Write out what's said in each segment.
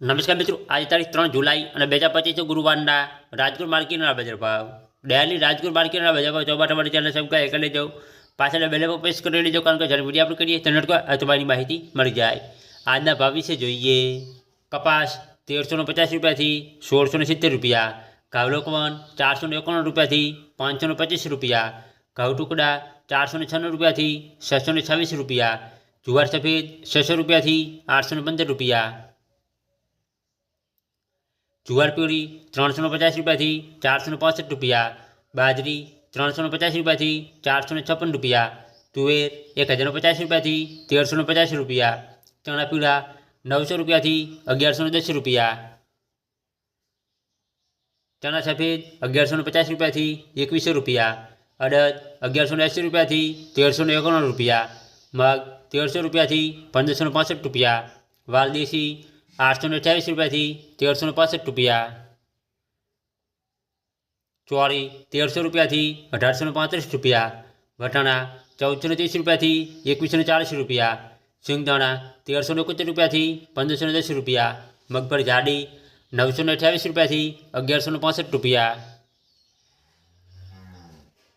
નમસ્કાર મિત્રો, આજે તારીખ ત્રણ જુલાઈ અને બે હજાર પચીસ ગુરુવારના રાજકોટ માર્કેટના બજાર ભાવ. ડેલી રાજકોટ માર્કેટના બજાર ભાવ ચોબાટા માટે ચેનલ સબસ્ક્રાઈબ કરી લેજો. પાછળ બેલ પર પ્રેસ કરી લેજો, કારણ કે જ્યારે વીડિયો આપણે કરીએ તો નટકો અચવાની માહિતી મળી જાય. આજના ભાવ વિશે જોઈએ. કપાસ તેરસો ને પચાસ રૂપિયાથી સોળસો ને સિત્તેર રૂપિયા. ઘાવલોકવન ચારસો ને એકાણું રૂપિયાથી પાંચસો પચીસ રૂપિયા. ઘઉં ટુકડા ચારસો ને છન્નું રૂપિયાથી છસો છવ્વીસ રૂપિયા. જુવાર સફેદ છસો રૂપિયાથી આઠસો પંદર રૂપિયા. જુવાર પ્યુરી ત્રણસો ને પચાસ રૂપિયાથી ચારસો ને પાસઠ રૂપિયા, બાજરી ત્રણસો ને પચાસ રૂપિયાથી ચારસો ને છપ્પન રૂપિયા, તુવેર એક હજાર પચાસ રૂપિયાથી તેરસો ને પચાસ રૂપિયા ચણા પીળા નવસો રૂપિયાથી અગિયારસો ને દસ રૂપિયા. ચણા સફેદ અગિયારસો ને પચાસ રૂપિયાથી એકવીસો રૂપિયા, અડદ અગિયારસો ને એંસી રૂપિયાથી તેરસો ને એકોણ રૂપિયા, મગ તેરસો રૂપિયાથી પંદરસો ને પાસઠ રૂપિયા, વાલદેશી આઠસો ને અઠ્યાવીસ રૂપિયાથી તેરસો ને પાસઠ રૂપિયા. ચોરી તેરસો રૂપિયાથી અઢારસો ને પાંત્રીસ રૂપિયા. વટાણા ચૌદસો ને ત્રીસ રૂપિયાથી એકવીસો ને ચાલીસ રૂપિયા. સિંગદાણા તેરસો ને એકોતેર રૂપિયાથી પંદરસો ને દસ રૂપિયા. મગફળી જાડી નવસો ને અઠ્યાવીસ રૂપિયાથી અગિયારસો ને પાસઠ રૂપિયા.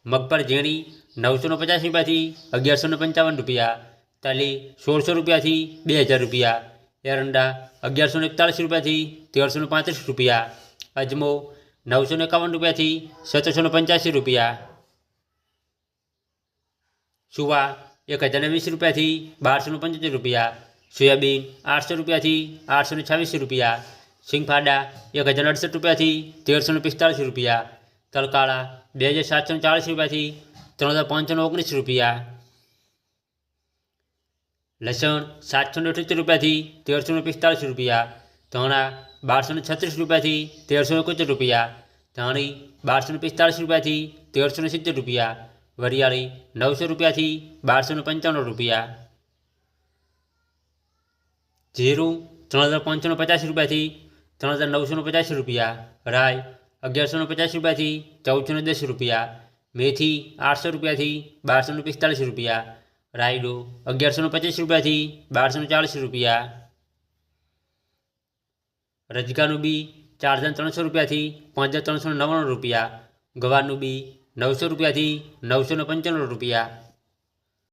મગફળ ઝીણી નવસો ને પચાસ રૂપિયાથી અગિયારસો ને પંચાવન રૂપિયા. તલી સોળસો રૂપિયાથી બે હજાર રૂપિયા. એરંડા અગિયારસો એકતાળીસ રૂપિયાથી તેરસો પાંત્રીસ રૂપિયા. અજમો નવસો ને એકાવન રૂપિયાથી સત્તરસો ને પંચ્યાસી રૂપિયા. સુવા એક હજાર વીસ રૂપિયાથી બારસો પંચોતેર રૂપિયા. સોયાબીન આઠસો રૂપિયાથી આઠસો ને છવ્વીસ રૂપિયા. સિંગફાડા એક હજાર અડસઠ રૂપિયાથી તેરસો ને પિસ્તાળીસ રૂપિયા. તલકાળા બે હજાર સાતસો ચાળીસ રૂપિયાથી ત્રણ હજાર પાંચસો ઓગણીસ રૂપિયા. લસણ સાતસો ને અઠ્યોતેર રૂપિયાથી તેરસો ને પિસ્તાળીસ રૂપિયા, ધાણા બારસો ને છત્રીસ રૂપિયાથી તેરસો ને એકોતેર રૂપિયા, ધાણી બારસો ને પિસ્તાળીસ રૂપિયાથી તેરસો ને સિત્તેર રૂપિયા, વરિયાળી નવસો રૂપિયાથી બારસો ને પંચાણું રૂપિયા. જીરું ત્રણ હજાર પાંચસો પચાસ રૂપિયાથી ત્રણ હજાર નવસો ને પચાસ રૂપિયા રાય અગિયારસો ને પચાસ રૂપિયાથી ચૌદસો ને દસ રૂપિયા, મેથી આઠસો રૂપિયાથી બારસો ને પિસ્તાળીસ રૂપિયા રાયડો અગિયારસો પચીસ રૂપિયાથી બારસો ચાલીસ રૂપિયા. રજકાનું બી ચાર હજાર ત્રણસો રૂપિયાથી પાંચ હજાર ત્રણસો નવ્વાણું રૂપિયા. ગવારનું બી નવસો રૂપિયાથી નવસો પંચાણું રૂપિયા.